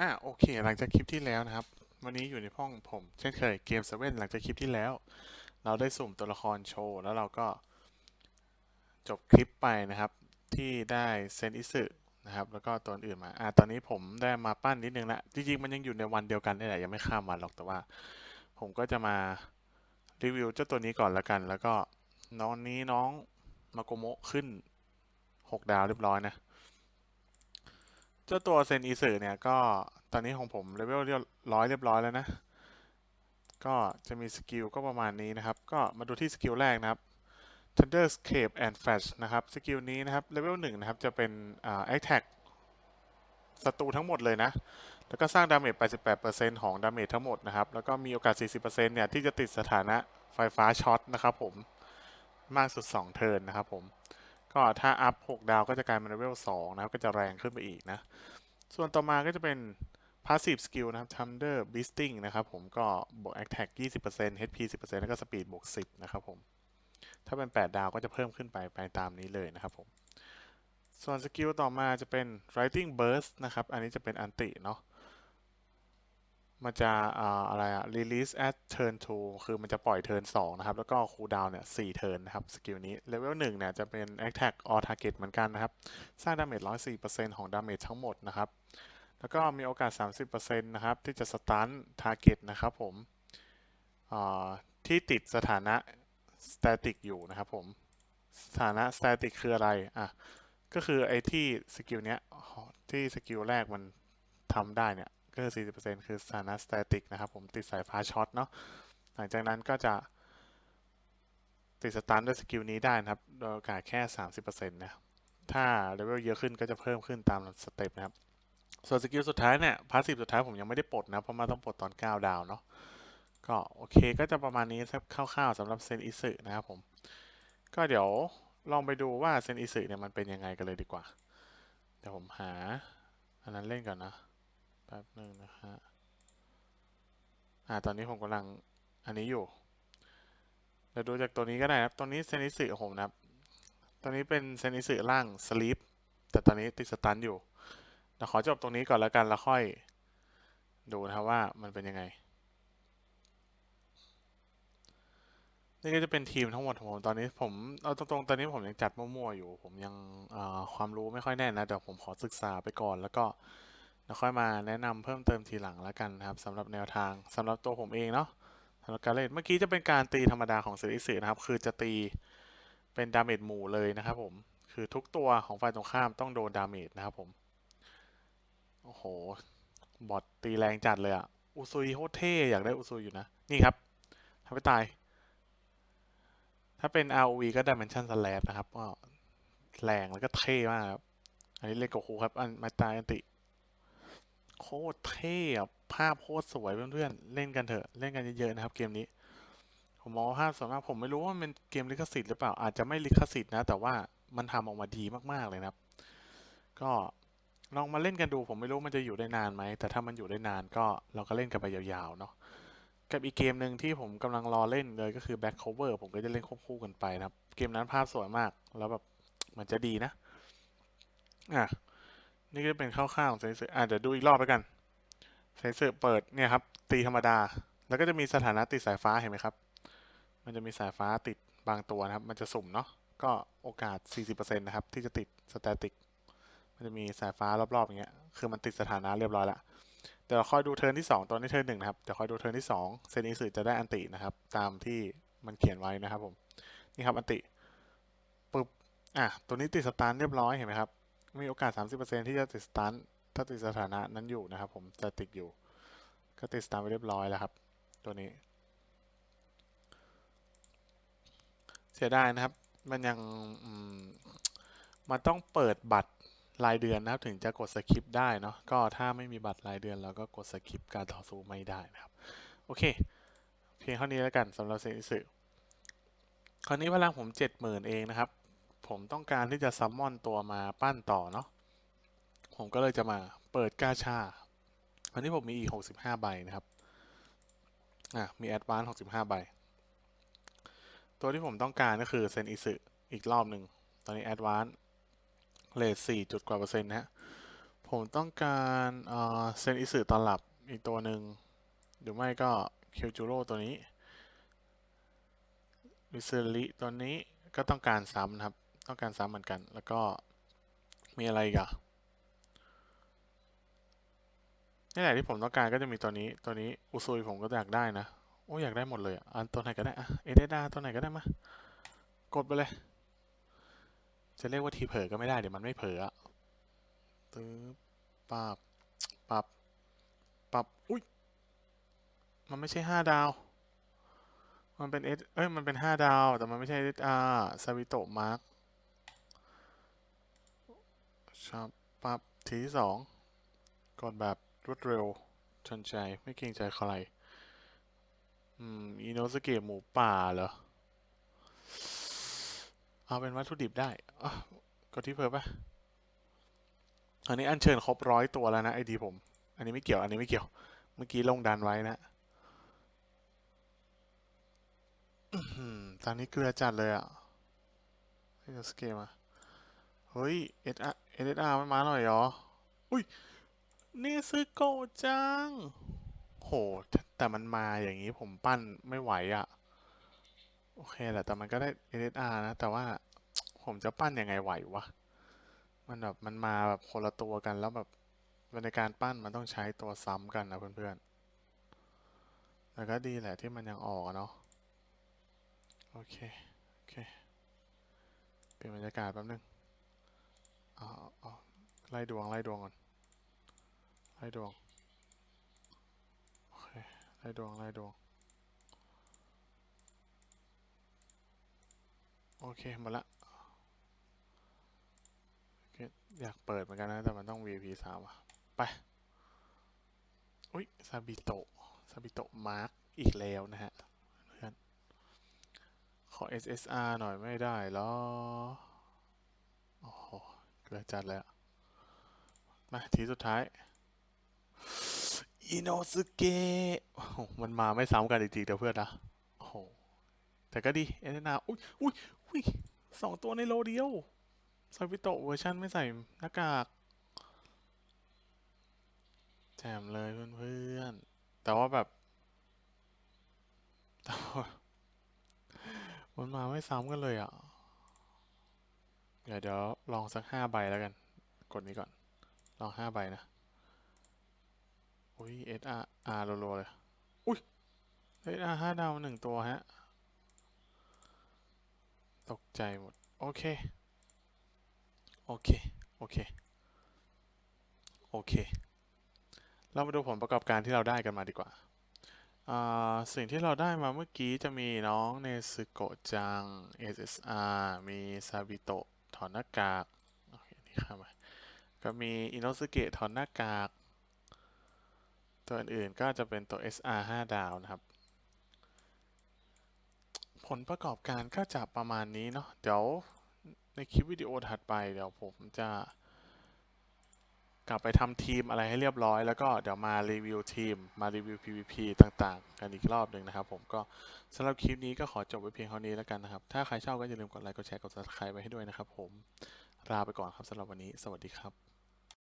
อะโอเค หลังจากคลิปที่แล้วนะครับ วันนี้อยู่ในห้องผมเช่นเคยเกมเซเว่นหลังจากคลิปที่แล้ว เราได้สุ่มตัวละครโชว์แล้วเราก็จบคลิปไปนะครับ ที่ได้เซนอิสึนะครับ แล้วก็ตัวอื่นมาอะตอนนี้ผมได้มาปั้นนิดนึงละจริงๆมันยังอยู่ในวันเดียวกันนี่แหละยังไม่ข้ามวันหรอกแต่ว่า ผมก็จะมารีวิวเจ้าตัวนี้ก่อนละกัน แล้วก็น้องนี้น้องมาโกโมะขึ้น 6 ดาวเรียบร้อยนะ เจ้าตัวเซนอีสึเนี่ยก็ตอนนี้ของผมเลเวลเรียบร้อยเรียบร้อยแล้วนะ ก็จะมีสกิลก็ประมาณนี้นะครับ ก็มาดูที่สกิลแรกนะครับ Thunderscape and Flash นะครับ สกิลนี้นะครับเลเวลหนึ่งนะครับ จะเป็นอ่า Attack ศัตรูทั้งหมดเลยนะ แล้วก็สร้างดาเมจ 88%ของดาเมจทั้งหมดนะครับ แล้วก็มีโอกาส 40%เนี่ย ที่จะติดสถานะไฟฟ้าช็อตนะครับผม มากสุด 2 เทิร์นนะครับผม ก็ถ้าอัพ6ดาว ก็จะกลายเป็นเลเวล2นะครับ ก็จะแรงขึ้นไปอีกนะ ส่วนต่อมาก็จะเป็น Passive Skill นะครับ Thunder Beasting นะครับผมก็บวก Attack 20% HP 10%แล้วก็ Speed บวก 10 นะครับผม ถ้าเป็น 8 ดาวก็จะเพิ่มขึ้นไปไปตามนี้เลยนะครับผม ส่วนสกิลต่อมาจะเป็น Writing Burst นะครับ อันนี้จะเป็นอันติเนาะ มันจะอ่าอะไรอะ release at turn 2 คือมันจะปล่อย turn 2 นะครับ แล้วก็ cool down เนี่ย4 turn นะครับ สกิลนี้ level 1 เนี่ย จะเป็น attack all target เหมือนกันนะครับ สร้างดาเมจ104%ของดาเมจทั้งหมดนะครับ แล้วก็มีโอกาส 30%นะครับ ที่จะ stun target นะครับผมอ่าที่ติดสถานะ static อยู่นะครับผม สถานะ static คืออะไร อะ ก็คือไอ้ที่สกิลเนี้ยที่สกิลแรกมันทำได้เนี่ย ก็คือ40%คือสถานะ static นะครับผมติดสายฟ้าช็อตเนาะหลังจากนั้นก็จะติดสตันด้วยสกิลนี้ได้นะครับ โดยโอกาสแค่ 30%นะถ้าเลเวลเยอะขึ้นก็จะเพิ่มขึ้นตามสเต็ปนะครับ ส่วนสกิลสุดท้ายเนี่ยพาสซีฟสุดท้ายผมยังไม่ได้ปลดนะ เพราะมันต้องปลดตอน 9 ดาวเนาะก็โอเคก็จะประมาณนี้ครับคร่าวๆสำหรับเซนอิสึนะครับผม ก็เดี๋ยวลองไปดูว่าเซนอิสึเนี่ยมันเป็นยังไงกันเลยดีกว่า เดี๋ยวผมหา อันนั้นเล่นก่อนนะ ป๊บหนึ่งนะฮะ อ่า ตอนนี้ผมกำลังอันนี้อยู่ เดี๋ยวดูจากตัวนี้ก็ได้นะครับ ตัวนี้เซนิสึของผมนะครับ ตัวนี้เป็นเซนิสึล่างสลีปแต่ตอนนี้ติดสตันอยู่เดี๋ยวขอจบตรงนี้ก่อนแล้วกันแล้วค่อย ดูนะครับว่ามันเป็นยังไง นี่ก็จะเป็นทีมทั้งหมดของผมตอนนี้ผมเอาตรงๆตอนนี้ผมยังจัดมั่วๆอยู่ ผมยังความรู้ไม่ค่อยแน่นนะเดี๋ยวผมขอศึกษาไปก่อนแล้วก็ แล้วค่อยมาแนะนำเพิ่มเติมทีหลังแล้วกันนะครับสำหรับแนวทางสำหรับตัวผมเองเนาะสำหรับการเล่นเมื่อกี้จะเป็นการตีธรรมดาของเซริสึนะครับ คือจะตีเป็นดาเมจหมู่เลยนะครับผมคือทุกตัวของฝ่ายตรงข้ามต้องโดนดาเมจนะครับผมโอ้โหบอทตีแรงจัดเลยอะอุซุยโคตรเท่อยากได้อุซุยอยู่นะ นี่ครับทำให้ตาย ถ้าเป็น ROV ก็ Dimension Slash นะครับก็แรงแล้วก็เท่มากครับ อันนี้เล่นกับครูครับ อันมาตายอันติ โคตรเท่ภาพโคตรสวยเพื่อนๆ เล่นกันเถอะ เล่นกันเยอะๆนะครับเกมนี้ ผมมองว่าภาพสวยมากผมไม่รู้ว่ามันเป็นเกมลิขสิทธิ์หรือเปล่า อาจจะไม่ลิขสิทธิ์นะ แต่ว่ามันทำออกมาดีมากๆเลยนะครับ ก็ลองมาเล่นกันดู ผมไม่รู้มันจะอยู่ได้นานไหม แต่ถ้ามันอยู่ได้นานก็เราก็เล่นกันไปยาวๆเนาะ กับอีกเกมหนึ่งที่ผมกำลังรอเล่นเลยก็คือ Back Cover ผมก็จะเล่นควบคู่กันไปนะครับ เกมนั้นภาพสวยมาก แล้วแบบมันจะดีนะ อะ นี่ก็จะเป็นคร่าวๆของเซนสึอะเดี๋ยวดูอีกรอบแล้วกันเซนสึเปิดเนี่ยครับ ตีธรรมดา แล้วก็จะมีสถานะติดสายฟ้าเห็นไหมครับ มันจะมีสายฟ้าติดบางตัวนะครับ มันจะสุ่มเนาะ ก็โอกาส 40%นะครับ ที่จะติดสแตติก มันจะมีสายฟ้ารอบๆอย่างเงี้ย คือมันติดสถานะเรียบร้อยล้วเดี๋ยวเราคอยดูเทิร์นที่ 2 ตอนนี้เทิร์นหนึ่งนะครับ เดี๋ยวคอยดูเทิร์นที่ 2 เซนิสึจะได้อันตินะครับ ตามที่มันเขียนไว้นะครับผม นี่ครับอันติปึ๊บ อะ ตัวนี้ติดสตาร์เรียบร้อยเห็นไหมครับ มีโอกาส 30%ที่จะติดสตาร์ถ้าติดสถานะนั้นอยู่นะครับผมจะติดอยู่ ก็ติดสตาร์ไปเรียบร้อยแล้วครับ ตัวนี้ เสียดายนะครับ มันยังมมันต้องเปิดบัตรรายเดือนนะครับ ถึงจะกดสคริปได้เนาะก็ถ้าไม่มีบัตรรายเดือนเราก็กดสคริปการต่อสู้ไม่ได้นะครับ โอเค เพียงเท่านี้แล้วกันสำหรับเซนิสึคราวนี้พลังผมเจ็ดหมื่นเองนะครับ ผมต้องการที่จะซัมมอนตัวมาปั้นต่อเนาะผมก็เลยจะมาเปิดกาชาวันนี้ผมมีอีกหกสิบห้าใบนะครับอะมีแอดวานซ์หกสิบห้าใบ ตัวที่ผมต้องการก็คือเซนอิสึอีกรอบหนึ่งตอนนี้แอดวานซ์เลทสี่จุดกว่าเปอร์เซ็นต์นะฮะผมต้องการเซนอิสึตอนหลับอีกตัวหนึ่งหรือไม่ก็เคียวจูโร่ตัวนี้วิซึริตัวนี้ก็ต้องการซ้ำนะครับ ต้องการซ้ำเหมือนกัน แล้วก็มีอะไรกอะนี่แหละที่ผมต้องการก็จะมีตัวนี้ ตัวนี้อุซุยผมก็อยากได้นะ โอ้อยากได้หมดเลยอะอันตัวไหนก็ได้อะเอเดดาตัวไหนก็ได้มากดไปเลย จะเรียกว่าทีเผลอก็ไม่ได้เดี๋ยวมันไม่เผลออะตึ๊บปับปับปับอุ้ยมันไม่ใช่ห้าดาว มันเป็นเอสเอ้ย มันเป็นห้าดาว แต่มันไม่ใช่เอสอาร์ซาวิโตมาร์ค ชับปับทีสองกดแบบรวดเร็วชนใจไม่เกรงใจใคร อืม อิโนสเกะหมูป่าเหรอ เอาเป็นวัตถุดิบได้กดที่เพิ่มปะอันนี้อัญเชิญครบร้อยตัวแล้วนะไอดีผม อันนี้ไม่เกี่ยว อันนี้ไม่เกี่ยว เมื่อกี้ลงดันไว้นะอื้อหือตอนนี้เกลือจัดเลยอะเฮ้ยสเกมอะ เฮ้ยเอสอาร์เอสอาร์มันมาหน่อยเหรอ อุ้ย นี่ซื้อโกจัง โห แต่มันมาอย่างนี้ผมปั้นไม่ไหวอะ โอเคแหละแต่มันก็ได้ SSR นะ แต่ว่าผมจะปั้นยังไงไหววะ มันแบบมันมาแบบคนละตัวกันแล้วแบบในการปั้นมันต้องใช้ตัวซ้ำกันนะเพื่อนๆ แต่ก็ดีแหละที่มันยังออกเนาะ โอเค โอเค เปลี่ยนบรรยากาศแป๊บนึง เอาเอาไล่ดวงไล่ดวงก่อนไล่ดวงโอเคไล่ดวงไล่ดวงโอเคหมดละอยากเปิดเหมือนกันนะ แต่มันต้อง VIP สามอะ ไป อุ้ยซาบิโตะซาบิโตะมาร์กอีกแล้วนะฮะเพื่อนขอ SSR หน่อยไม่ได้หรอ เลือจัดเลยอะมาทีสุดท้ายอิโนสุเกะมันมาไม่ซ้ำกันจริงๆเดี๋ยวเพื่อนนะโอ้โหแต่ก็ดีเอเดนาอุ้ยอุ้ยอุ้ยสองตัวในโลเดียวซาบิโตเวอร์ชันไม่ใส่หน้ากากแจมเลยเพื่อนๆ แต่ว่าแบบแต่ว่ามันมาไม่ซ้ำกันเลยอะ เดี๋ยวเดี๋ยวลองสักห้าใบแล้วกัน กดนี้ก่อน ลองห้าใบนะ อุ้ย SR R โลๆเลย อุ้ย SR ห้าดาวหนึ่งตัวฮะ ตกใจหมด โอเค โอเค โอเค โอเค เรามาดูผลประกอบการที่เราได้กันมาดีกว่าอ่าสิ่งที่เราได้มาเมื่อกี้จะมีน้องเนซึโกะจัง SSR มีซาบิโตะ ถอนหน้ากากโอเคนี่ข้ามไปก็มีอินโนสึเกะถอนหน้ากาก ตัวอื่นๆก็จะเป็นตัว SR 5 ดาวนะครับ ผลประกอบการก็จะประมาณนี้เนาะเดี๋ยวในคลิปวิดีโอถัดไปเดี๋ยวผมจะ กลับไปทำทีมอะไรให้เรียบร้อย แล้วก็เดี๋ยวมารีวิวทีม มารีวิว PVP ต่างๆ กันอีกรอบหนึ่งนะครับผมก็สำหรับคลิปนี้ก็ขอจบไว้เพียงเท่านี้แล้วกันนะครับ ถ้าใครชอบก็อย่าลืมกดไลค์ กดแชร์ กด subscribe ไว้ให้ด้วยนะครับผม ลาไปก่อนครับสำหรับวันนี้ สวัสดีครับ